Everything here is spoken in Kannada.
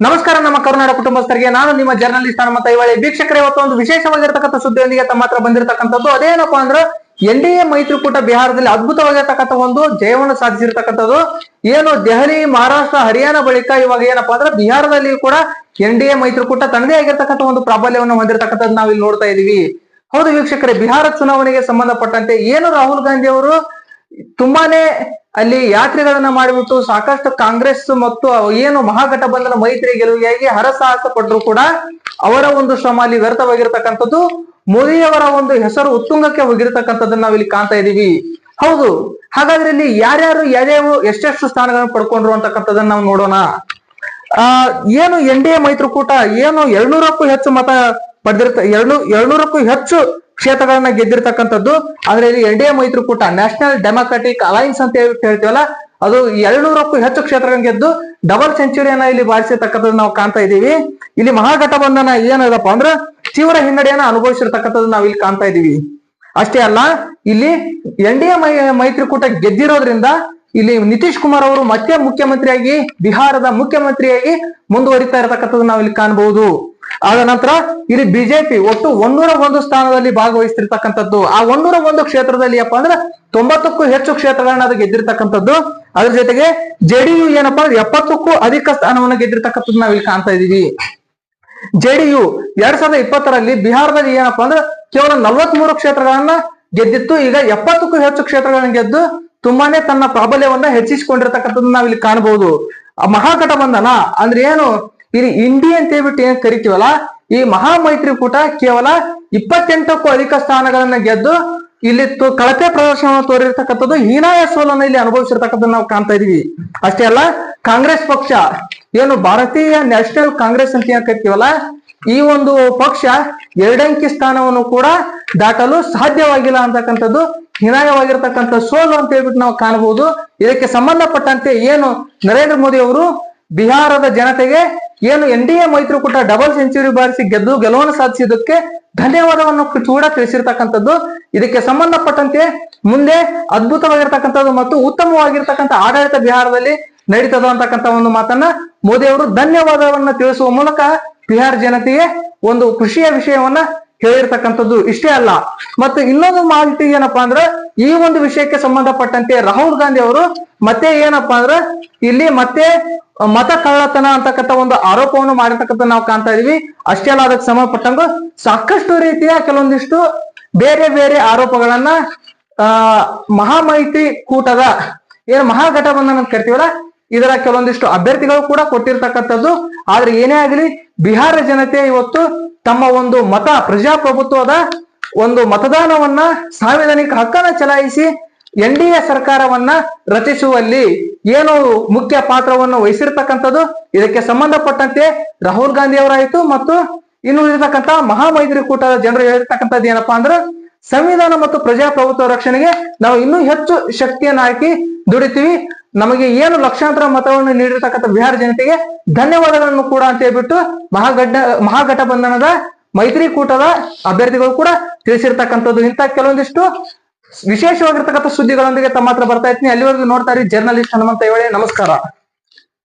ನಮಸ್ಕಾರ, ನಮ್ಮ ಕರ್ನಾಟಕ ಕುಟುಂಬಸ್ಥರಿಗೆ. ನಾನು ನಿಮ್ಮ ಜರ್ನಲಿಸ್ಟ್ ಹನುಮಂತ ತೈವಾಳಿ. ವೀಕ್ಷಕರೇ, ಇವತ್ತು ಒಂದು ವಿಶೇಷವಾಗಿರ್ತಕ್ಕಂಥ ಸುದ್ದಿಯೊಂದಿಗೆ ತಮ್ಮ ಹತ್ರ ಬಂದಿರತಕ್ಕಂಥದ್ದು. ಅದೇನಪ್ಪಾ ಅಂದ್ರೆ, ಎನ್ ಡಿ ಎ ಮೈತ್ರಿಕೂಟ ಬಿಹಾರದಲ್ಲಿ ಅದ್ಭುತವಾಗಿರ್ತಕ್ಕಂಥ ಒಂದು ಜಯವನ್ನು ಸಾಧಿಸಿರ್ತಕ್ಕಂಥದ್ದು. ಏನು, ದೆಹಲಿ, ಮಹಾರಾಷ್ಟ್ರ, ಹರಿಯಾಣ ಬಳಿಕ ಇವಾಗ ಏನಪ್ಪಾ ಅಂದ್ರೆ ಬಿಹಾರದಲ್ಲಿ ಕೂಡ ಎನ್ ಡಿ ಎ ಮೈತ್ರಿಕೂಟ ತನ್ನದೇ ಆಗಿರ್ತಕ್ಕಂಥ ಒಂದು ಪ್ರಾಬಲ್ಯವನ್ನು ಹೊಂದಿರತಕ್ಕಂಥದ್ದು ನಾವು ಇಲ್ಲಿ ನೋಡ್ತಾ ಇದೀವಿ. ಹೌದು ವೀಕ್ಷಕರೇ, ಬಿಹಾರ ಚುನಾವಣೆಗೆ ಸಂಬಂಧಪಟ್ಟಂತೆ ಏನು ರಾಹುಲ್ ಗಾಂಧಿ ಅವರು ತುಂಬಾನೇ ಅಲ್ಲಿ ಯಾತ್ರೆಗಳನ್ನ ಮಾಡಿಬಿಟ್ಟು ಸಾಕಷ್ಟು ಕಾಂಗ್ರೆಸ್ ಮತ್ತು ಏನು ಮಹಾಗಠಬಂಧನ ಮೈತ್ರಿ ಗೆಲುವಿಗಾಗಿ ಹರಸಾಹಸ ಪಟ್ಟರು ಕೂಡ ಅವರ ಒಂದು ಶ್ರಮ ಅಲ್ಲಿ ವ್ಯರ್ಥವಾಗಿರ್ತಕ್ಕಂಥದ್ದು. ಮೋದಿಯವರ ಒಂದು ಹೆಸರು ಉತ್ತುಂಗಕ್ಕೆ ಹೋಗಿರ್ತಕ್ಕಂಥದ್ದನ್ನ ನಾವಿಲ್ಲಿ ಕಾಣ್ತಾ ಇದೀವಿ ಹೌದು, ಹಾಗಾದ್ರೆ ಇಲ್ಲಿ ಯಾರ್ಯಾರು ಯಾರ್ಯಾವ ಎಷ್ಟೆಷ್ಟು ಸ್ಥಾನಗಳನ್ನು ಪಡ್ಕೊಂಡ್ರು ಅಂತಕ್ಕಂಥದ್ದನ್ನ ನಾವು ನೋಡೋಣ. ಆ, ಏನು ಎನ್ ಡಿ ಎ ಮೈತ್ರಿಕೂಟ, ಏನು ಎರಡ್ನೂರಕ್ಕೂ ಹೆಚ್ಚು ಮತ ಪಡೆದಿರ್ತ ಎರಡು, ಎರಡ್ನೂರಕ್ಕೂ ಹೆಚ್ಚು ಕ್ಷೇತ್ರಗಳನ್ನ ಗೆದ್ದಿರ್ತಕ್ಕಂಥದ್ದು. ಆದ್ರೆ ಇಲ್ಲಿ ಎನ್ ಡಿ ಎ ಮೈತ್ರಿಕೂಟ ನ್ಯಾಷನಲ್ ಡೆಮಾಕ್ರೆಟಿಕ್ ಅಲೈನ್ಸ್ ಅಂತ ಹೇಳಿ ಹೇಳ್ತೀವಲ್ಲ, ಅದು ಎರಡ್ನೂರಕ್ಕೂ ಹೆಚ್ಚು ಕ್ಷೇತ್ರಗಳನ್ನ ಗೆದ್ದು ಡಬಲ್ ಸೆಂಚುರಿಯನ್ನ ಇಲ್ಲಿ ಬಾರಿಸಿರ್ತಕ್ಕಂಥದ್ದು ನಾವು ಕಾಣ್ತಾ ಇದೀವಿ ಇಲ್ಲಿ ಮಹಾಗಠಬಂಧನ ಏನದಪ್ಪ ಅಂದ್ರೆ ತೀವ್ರ ಹಿನ್ನಡೆಯನ್ನ ಅನುಭವಿಸಿರ್ತಕ್ಕಂಥದ್ದು ನಾವು ಇಲ್ಲಿ ಕಾಣ್ತಾ ಇದೀವಿ ಅಷ್ಟೇ ಅಲ್ಲ, ಇಲ್ಲಿ ಎನ್ ಡಿ ಎ ಮೈ, ಮೈತ್ರಿಕೂಟ ಗೆದ್ದಿರೋದ್ರಿಂದ ಇಲ್ಲಿ ನಿತೀಶ್ ಕುಮಾರ್ ಅವರು ಮತ್ತೆ ಮುಖ್ಯಮಂತ್ರಿಯಾಗಿ, ಬಿಹಾರದ ಮುಖ್ಯಮಂತ್ರಿಯಾಗಿ ಮುಂದುವರಿತಾ ಇರತಕ್ಕಂಥದ್ದು ನಾವು ಇಲ್ಲಿ ಕಾಣಬಹುದು ಆದ ನಂತರ ಇಲ್ಲಿ ಬಿಜೆಪಿ ಒಟ್ಟು ಒಂದೂರ ಒಂದು ಸ್ಥಾನದಲ್ಲಿ ಭಾಗವಹಿಸ್ತಿರ್ತಕ್ಕಂಥದ್ದು. ಆ ಒಂದೂರ ಒಂದು ಕ್ಷೇತ್ರದಲ್ಲಿ ಏನಪ್ಪಾ ಅಂದ್ರೆ ತೊಂಬತ್ತಕ್ಕೂ ಹೆಚ್ಚು ಕ್ಷೇತ್ರಗಳನ್ನ ಅದು ಗೆದ್ದಿರ್ತಕ್ಕಂಥದ್ದು. ಅದ್ರ ಜೊತೆಗೆ ಜೆಡಿಯು ಏನಪ್ಪಾ ಅಂದ್ರೆ ಎಪ್ಪತ್ತಕ್ಕೂ ಅಧಿಕ ಸ್ಥಾನವನ್ನು ಗೆದ್ದಿರ್ತಕ್ಕಂಥದ್ದು ನಾವಿಲ್ಲಿ ಕಾಣ್ತಾ ಇದೀವಿ ಜೆಡಿಯು ಎರಡ್ ಸಾವಿರದ ಇಪ್ಪತ್ತರಲ್ಲಿ ಬಿಹಾರದಲ್ಲಿ ಏನಪ್ಪಾ ಅಂದ್ರೆ ಕೇವಲ ನಲವತ್ಮೂರು ಕ್ಷೇತ್ರಗಳನ್ನ ಗೆದ್ದಿತ್ತು. ಈಗ ಎಪ್ಪತ್ತಕ್ಕೂ ಹೆಚ್ಚು ಕ್ಷೇತ್ರಗಳನ್ನ ಗೆದ್ದು ತುಂಬಾನೇ ತನ್ನ ಪ್ರಾಬಲ್ಯವನ್ನ ಹೆಚ್ಚಿಸಿಕೊಂಡಿರ್ತಕ್ಕಂಥದ್ದು ನಾವಿಲ್ಲಿ ಕಾಣಬಹುದು. ಆ ಮಹಾಗಠಬಂಧನ ಅಂದ್ರೆ ಏನು? ಇಲ್ಲಿ ಇಂಡಿ ಅಂತ ಹೇಳ್ಬಿಟ್ಟು ಏನ್ ಕರಿತೀವಲ್ಲ, ಈ ಮಹಾ ಮೈತ್ರಿಕೂಟ ಕೇವಲ ಇಪ್ಪತ್ತೆಂಟಕ್ಕೂ ಅಧಿಕ ಸ್ಥಾನಗಳನ್ನ ಗೆದ್ದು ಇಲ್ಲಿ ಕಳಪೆ ಪ್ರದರ್ಶನವನ್ನು ತೋರಿರ್ತಕ್ಕಂಥದ್ದು ಹೀನಾಯ ಸೋಲನ್ನು ಇಲ್ಲಿ ಅನುಭವಿಸಿರ್ತಕ್ಕಂಥದ್ದು ನಾವು ಕಾಣ್ತಾ ಇದೀವಿ. ಅಷ್ಟೇ ಅಲ್ಲ, ಕಾಂಗ್ರೆಸ್ ಪಕ್ಷ, ಏನು ಭಾರತೀಯ ನ್ಯಾಷನಲ್ ಕಾಂಗ್ರೆಸ್ ಅಂತ ಏನ್ ಕರಿತೀವಲ್ಲ, ಈ ಒಂದು ಪಕ್ಷ ಎರಡಂಕಿ ಸ್ಥಾನವನ್ನು ಕೂಡ ದಾಟಲು ಸಾಧ್ಯವಾಗಿಲ್ಲ ಅಂತಕ್ಕಂಥದ್ದು ಹೀನಾಯವಾಗಿರ್ತಕ್ಕಂಥ ಸೋಲು ಅಂತ ಹೇಳ್ಬಿಟ್ಟು ನಾವು ಕಾಣಬಹುದು. ಇದಕ್ಕೆ ಸಂಬಂಧಪಟ್ಟಂತೆ ಏನು ನರೇಂದ್ರ ಮೋದಿ ಅವರು ಬಿಹಾರದ ಜನತೆಗೆ ಏನು ಎನ್ ಡಿ ಎ ಮೈತ್ರಿಕೂಟ ಡಬಲ್ ಸೆಂಚುರಿ ಬಾರಿಸಿ ಗೆದ್ದು ಗೆಲುವನ್ನು ಸಾಧಿಸಿದ್ದಕ್ಕೆ ಧನ್ಯವಾದವನ್ನು ಕೂಡ ತಿಳಿಸಿರ್ತಕ್ಕಂಥದ್ದು. ಇದಕ್ಕೆ ಸಂಬಂಧಪಟ್ಟಂತೆ ಮುಂದೆ ಅದ್ಭುತವಾಗಿರ್ತಕ್ಕಂಥದ್ದು ಮತ್ತು ಉತ್ತಮವಾಗಿರ್ತಕ್ಕಂಥ ಆಡಳಿತ ಬಿಹಾರದಲ್ಲಿ ನಡೀತದ ಅಂತಕ್ಕಂಥ ಒಂದು ಮಾತನ್ನ ಮೋದಿ ಅವರು ಧನ್ಯವಾದವನ್ನ ತಿಳಿಸುವ ಮೂಲಕ ಬಿಹಾರ ಜನತೆಗೆ ಒಂದು ಖುಷಿಯ ವಿಷಯವನ್ನ ಹೇಳಿರ್ತಕ್ಕಂಥದ್ದು. ಇಷ್ಟೇ ಅಲ್ಲ, ಮತ್ತು ಇನ್ನೊಂದು ಮಾಹಿತಿ ಏನಪ್ಪಾ ಅಂದ್ರೆ, ಈ ಒಂದು ವಿಷಯಕ್ಕೆ ಸಂಬಂಧಪಟ್ಟಂತೆ ರಾಹುಲ್ ಗಾಂಧಿ ಅವರು ಮತ್ತೆ ಏನಪ್ಪಾ ಅಂದ್ರೆ, ಇಲ್ಲಿ ಮತ್ತೆ ಮತ ಕಳ್ಳತನ ಅಂತಕ್ಕಂಥ ಒಂದು ಆರೋಪವನ್ನು ಮಾಡಿರ್ತಕ್ಕಂಥ ನಾವು ಕಾಣ್ತಾ ಇದೀವಿ. ಅಷ್ಟೇ ಅಲ್ಲ ಅದಕ್ಕೆ ಸಂಬಂಧಪಟ್ಟಂಗ ಸಾಕಷ್ಟು ರೀತಿಯ ಕೆಲವೊಂದಿಷ್ಟು ಬೇರೆ ಬೇರೆ ಆರೋಪಗಳನ್ನ, ಆ, ಮಹಾಮೈತ್ರಿ ಕೂಟದ ಏನು ಮಹಾಗಠಬಂಧನ ಅಂತ ಕರಿತೀವಲ್ಲ, ಇದರ ಕೆಲವೊಂದಿಷ್ಟು ಅಭ್ಯರ್ಥಿಗಳು ಕೂಡ ಕೊಟ್ಟಿರ್ತಕ್ಕಂಥದ್ದು. ಆದ್ರೆ ಏನೇ ಆಗಲಿ, ಬಿಹಾರ ಜನತೆ ಇವತ್ತು ತಮ್ಮ ಒಂದು ಮತ ಪ್ರಜಾಪ್ರಭುತ್ವದ ಒಂದು ಮತದಾನವನ್ನ ಸಾಂವಿಧಾನಿಕ ಹಕ್ಕನ್ನ ಚಲಾಯಿಸಿ ಎನ್ ಡಿ ಎ ಸರ್ಕಾರವನ್ನ ರಚಿಸುವಲ್ಲಿ ಏನು ಮುಖ್ಯ ಪಾತ್ರವನ್ನು ವಹಿಸಿರ್ತಕ್ಕಂಥದ್ದು. ಇದಕ್ಕೆ ಸಂಬಂಧಪಟ್ಟಂತೆ ರಾಹುಲ್ ಗಾಂಧಿ ಅವರಾಯಿತು ಮತ್ತು ಇನ್ನು ಇರತಕ್ಕಂತ ಮಹಾಮೈತ್ರಿಕೂಟದ ಜನರು ಹೇಳಿರ್ತಕ್ಕಂಥದ್ದು ಏನಪ್ಪಾ ಅಂದ್ರೆ, ಸಂವಿಧಾನ ಮತ್ತು ಪ್ರಜಾಪ್ರಭುತ್ವ ರಕ್ಷಣೆಗೆ ನಾವು ಇನ್ನೂ ಹೆಚ್ಚು ಶಕ್ತಿಯನ್ನು ಹಾಕಿ ದುಡಿತೀವಿ. ನಮಗೆ ಏನು ಲಕ್ಷಾಂತರ ಮತವನ್ನು ನೀಡಿರ್ತಕ್ಕಂಥ ಬಿಹಾರ ಜನತೆಗೆ ಧನ್ಯವಾದಗಳನ್ನು ಕೂಡ ಅಂತ ಹೇಳ್ಬಿಟ್ಟು ಮಹಾಗಡ್ಡ ಮಹಾಗಠಬಂಧನದ ಮೈತ್ರಿಕೂಟದ ಅಭ್ಯರ್ಥಿಗಳು ಕೂಡ ತಿಳಿಸಿರ್ತಕ್ಕಂಥದ್ದು ಇಂಥ ಕೆಲವೊಂದಿಷ್ಟು. ವಿಶೇಷವಾಗಿರ್ತಕ್ಕಂಥ ಸುದ್ದಿಗಳೊಂದಿಗೆ ತಮ್ಮ ಹತ್ರ ಬರ್ತಾ ಇದ್ದೀನಿ. ಅಲ್ಲಿವರೆಗೂ ನೋಡ್ತಾ ಇರಿ. ಜರ್ನಲಿಸ್ಟ್ ಹನುಮಂತ ಇವಳೆ ನಮಸ್ಕಾರ.